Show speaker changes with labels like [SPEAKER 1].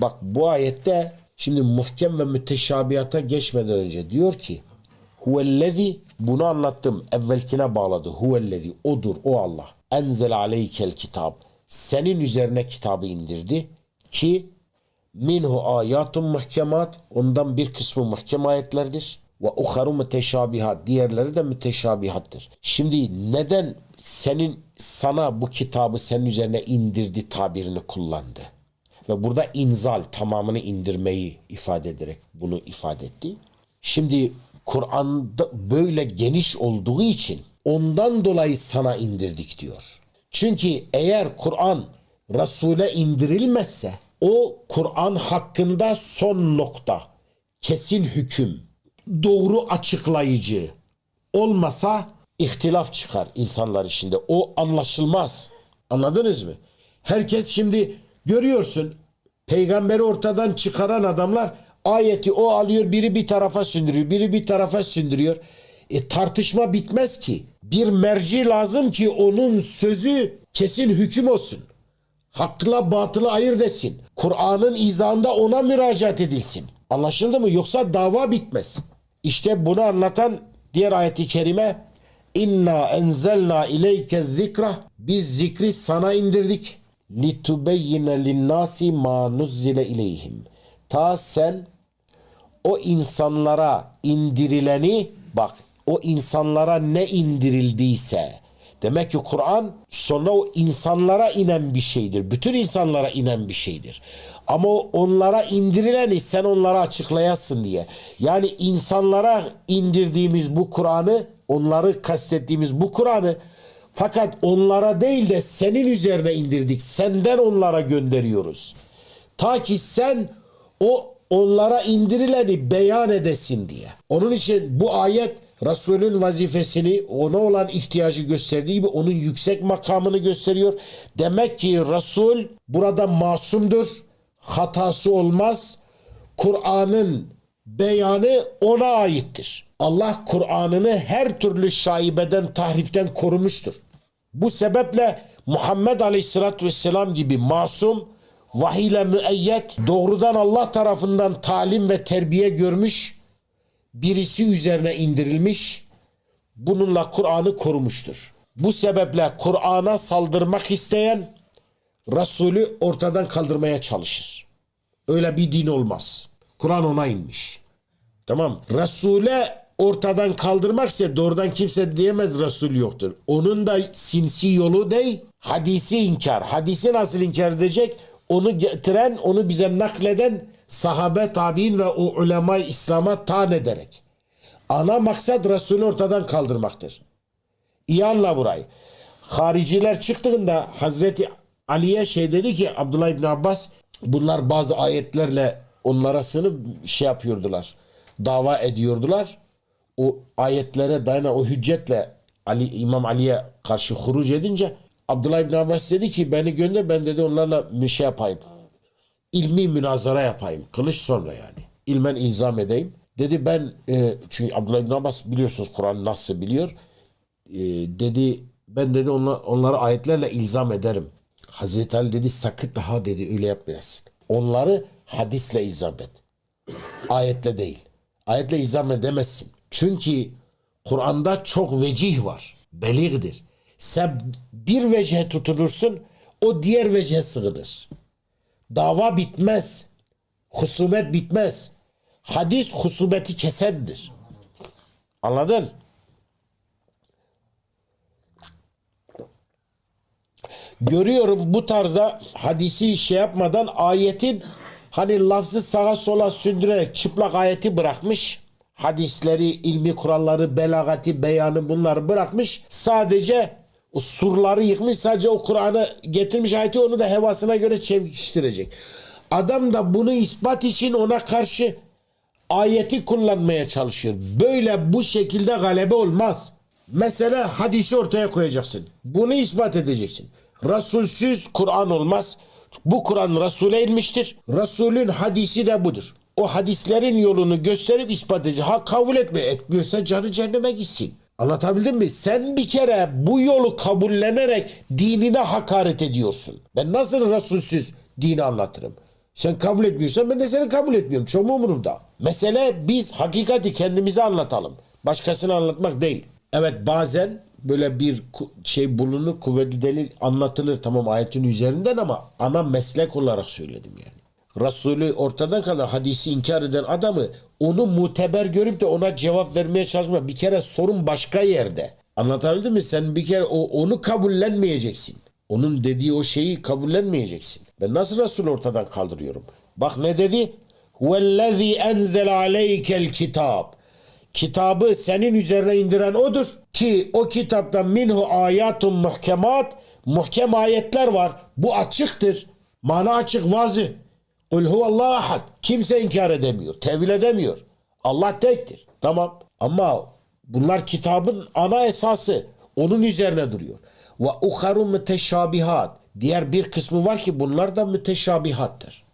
[SPEAKER 1] Bak bu ayette şimdi muhkem ve müteşabihata geçmeden önce diyor ki Huvellezi bunu anlattım. Evvelkine bağladı. Huvellezi odur o Allah. Enzel aleykel kitab. Senin üzerine kitabı indirdi ki minhu ayatun muhkemat ondan bir kısmı muhkem ayetlerdir ve uharu müteşabihat diğerleri de müteşabihattır. Şimdi neden senin sana bu kitabı senin üzerine indirdi tabirini kullandı? Ve burada inzal tamamını indirmeyi ifade ederek bunu ifade etti. Şimdi Kur'an'da böyle geniş olduğu için ondan dolayı sana indirdik diyor. Çünkü eğer Kur'an Resul'e indirilmezse o Kur'an hakkında son nokta, kesin hüküm, doğru açıklayıcı olmasa ihtilaf çıkar insanlar içinde. O anlaşılmaz. Anladınız mı? Herkes şimdi görüyorsun peygamberi ortadan çıkaran adamlar ayeti o alıyor biri bir tarafa sündürüyor biri bir tarafa sündürüyor. E, tartışma bitmez ki. Bir merci lazım ki onun sözü kesin hüküm olsun. Hakla batılı ayırt etsin. Kur'an'ın izahında ona müracaat edilsin. Anlaşıldı mı? Yoksa dava bitmez. İşte bunu anlatan diğer ayeti kerime İnna enzelna ileyke zikra biz zikri sana indirdik litubeyyine linnasi ma nuzzile ileyhim ta sen o insanlara indirileni bak o insanlara ne indirildiyse demek ki Kur'an sonra o insanlara inen bir şeydir. Bütün insanlara inen bir şeydir. Ama onlara indirileni sen onlara açıklayasın diye. Yani insanlara indirdiğimiz bu Kur'an'ı onları kastettiğimiz bu Kur'an'ı fakat onlara değil de senin üzerine indirdik. Senden onlara gönderiyoruz. Ta ki sen o onlara indirileni beyan edesin diye. Onun için bu ayet Resulün vazifesini ona olan ihtiyacı gösterdiği gibi onun yüksek makamını gösteriyor. Demek ki Resul burada masumdur. Hatası olmaz. Kur'an'ın beyanı ona aittir. Allah Kur'an'ını her türlü şaibeden, tahriften korumuştur. Bu sebeple Muhammed Aleyhisselatü Vesselam gibi masum, vahiyle müeyyet, doğrudan Allah tarafından talim ve terbiye görmüş, birisi üzerine indirilmiş, bununla Kur'an'ı korumuştur. Bu sebeple Kur'an'a saldırmak isteyen Resulü ortadan kaldırmaya çalışır. Öyle bir din olmaz. Kur'an ona inmiş. Tamam. Resul'e ortadan kaldırmaksa doğrudan kimse diyemez Resul yoktur. Onun da sinsi yolu değil, hadisi inkar. Hadisi nasıl inkar edecek? Onu getiren, onu bize nakleden sahabe tabi'in ve o ulema İslam'a tan ederek. Ana maksat Resulü ortadan kaldırmaktır. İyi anla burayı. Hariciler çıktığında Hazreti Ali'ye şey dedi ki Abdullah İbni Abbas bunlar bazı ayetlerle onlara sınıp şey yapıyordular. Dava ediyordular. O ayetlere dayanan o hüccetle Ali İmam Ali'ye karşı huruc edince Abdullah İbni Abbas dedi ki beni gönder ben dedi onlarla bir şey yapayım. İlmi münazara yapayım. Kılıç sonra yani. İlmen ilzam edeyim. Dedi ben e, çünkü Abdullah İbni Abbas biliyorsunuz Kur'an nasıl biliyor. E, dedi ben dedi onla, onları ayetlerle ilzam ederim. Hazreti Ali dedi sakın daha dedi öyle yapmayasın. Onları hadisle ilzam et. Ayetle değil. Ayetle ilzam edemezsin. Çünkü Kur'an'da çok vecih var. Beligdir. Sen bir vecihe tutunursun o diğer vecihe sığınır. Dava bitmez. Husumet bitmez. Hadis husumeti kesendir. Anladın? Görüyorum bu tarza hadisi şey yapmadan ayetin hani lafzı sağa sola sündürerek çıplak ayeti bırakmış. Hadisleri, ilmi kuralları, belagati, beyanı bunları bırakmış. Sadece o surları yıkmış sadece o Kur'an'ı getirmiş ayeti onu da hevasına göre çevkiştirecek. Adam da bunu ispat için ona karşı ayeti kullanmaya çalışıyor. Böyle bu şekilde galebe olmaz. Mesela hadisi ortaya koyacaksın. Bunu ispat edeceksin. Rasulsüz Kur'an olmaz. Bu Kur'an Resul'e inmiştir. Resul'ün hadisi de budur. O hadislerin yolunu gösterip ispat edecek. Ha kabul etme etmiyorsa canı cehenneme gitsin. Anlatabildim mi? Sen bir kere bu yolu kabullenerek dinine hakaret ediyorsun. Ben nasıl Resulsüz dini anlatırım? Sen kabul etmiyorsan ben de seni kabul etmiyorum. Mu umurumda? Mesele biz hakikati kendimize anlatalım. Başkasına anlatmak değil. Evet bazen böyle bir şey bulunur, kuvvetli delil anlatılır tamam ayetin üzerinden ama ana meslek olarak söyledim yani. Resulü ortadan kalan hadisi inkar eden adamı onu muteber görüp de ona cevap vermeye çalışma. Bir kere sorun başka yerde. Anlatabildim mi? Sen bir kere o, onu kabullenmeyeceksin. Onun dediği o şeyi kabullenmeyeceksin. Ben nasıl Resul ortadan kaldırıyorum? Bak ne dedi? Huvellezî enzel aleykel kitab. Kitabı senin üzerine indiren odur. Ki o kitapta minhu ayatun muhkemat. Muhkem ayetler var. Bu açıktır. Mana açık vazı. Kul huvallahu ahad. Kimse inkar edemiyor. Tevil edemiyor. Allah tektir. Tamam. Ama bunlar kitabın ana esası. Onun üzerine duruyor. Ve uharu müteşabihat. Diğer bir kısmı var ki bunlar da müteşabihattır.